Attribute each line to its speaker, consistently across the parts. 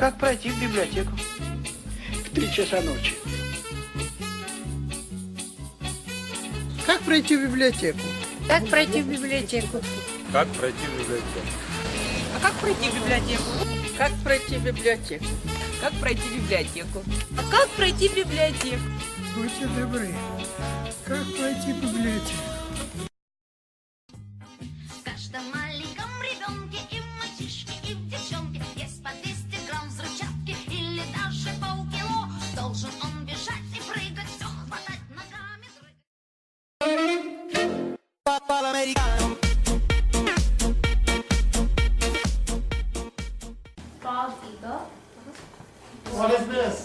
Speaker 1: Как пройти в библиотеку?
Speaker 2: В три часа ночи.
Speaker 3: Как пройти в библиотеку?
Speaker 4: Как пройти в библиотеку?
Speaker 5: Как пройти в библиотеку?
Speaker 6: А как пройти в библиотеку?
Speaker 4: Как пройти в библиотеку?
Speaker 6: Как пройти в библиотеку?
Speaker 4: А как пройти в библиотеку?
Speaker 3: Будьте добры. Как пройти в библиотеку?
Speaker 7: frog either.
Speaker 8: What is this?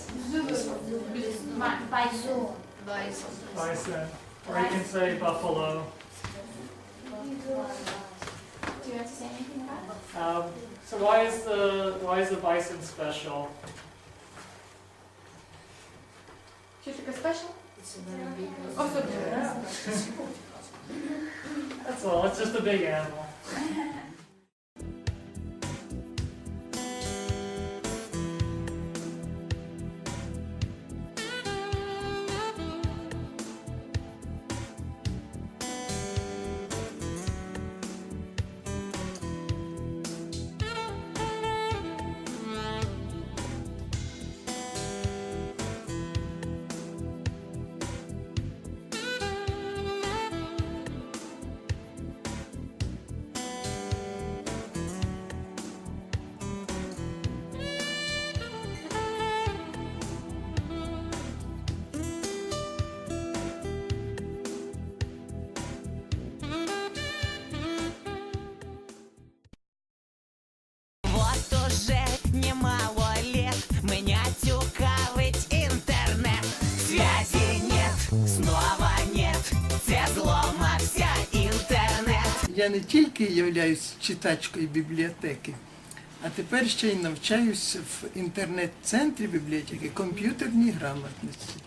Speaker 7: Bison.
Speaker 8: Bison. Or you can say buffalo.
Speaker 7: Do you have to say anything about it?
Speaker 8: Um, so why is the why is the bison special?
Speaker 7: She took a special. Oh, so yeah.
Speaker 8: That's all. It's just a big animal.
Speaker 3: Я не тільки являюсь читачкою бібліотеки, а тепер ще й навчаюсь в інтернет-центрі бібліотеки комп'ютерній грамотності.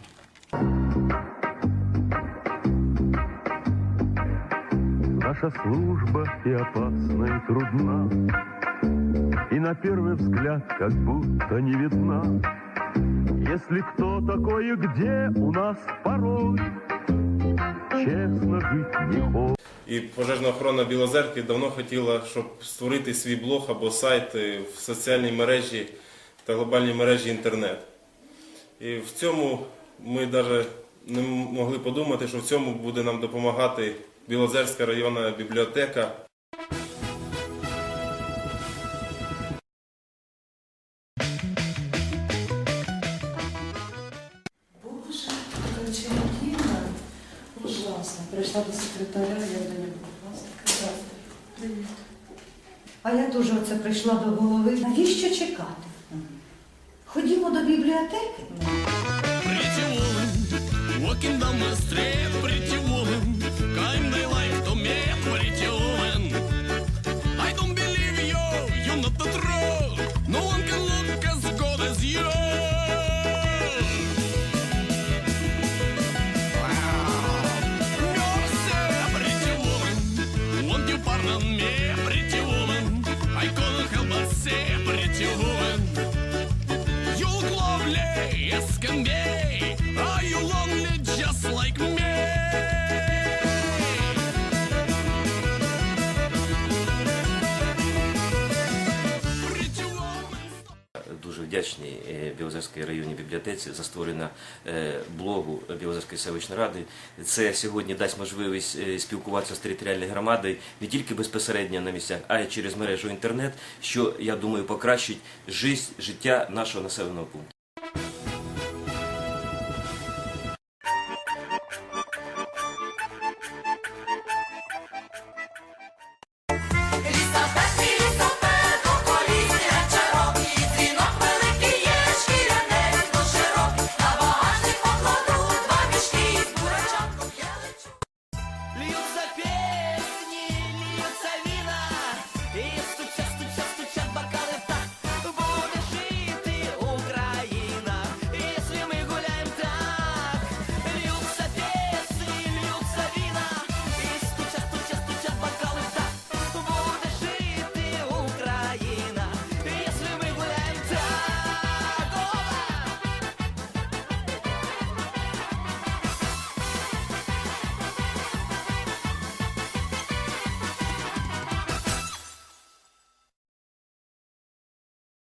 Speaker 9: Наша служба и опасна, и трудна, И на первый взгляд как будто не видна. Если кто такой и где у нас порой Честно жити хочет.
Speaker 5: І пожежна охорона Білозерки давно хотіла, щоб створити свій блог або сайт е, в соціальній мережі та глобальній мережі інтернет. І в цьому ми навіть не могли подумати, що в цьому буде нам допомагати Білозерська районна бібліотека.
Speaker 10: Прийшла до секретаря, я до нього. Привіт.
Speaker 11: А я теж оце прийшла до голови. Навіщо чекати? Ходімо до бібліотеки.
Speaker 12: Pretty woman, walking down the street, pretty woman, kind of like to
Speaker 13: вдячний е, Білозерській районній бібліотеці за створення е, блогу Білозерської селищної ради. Це сьогодні дасть можливість е, спілкуватися з територіальною громадою не тільки безпосередньо на місцях, а й через мережу інтернет, що я думаю покращить життя нашого населеного пункту.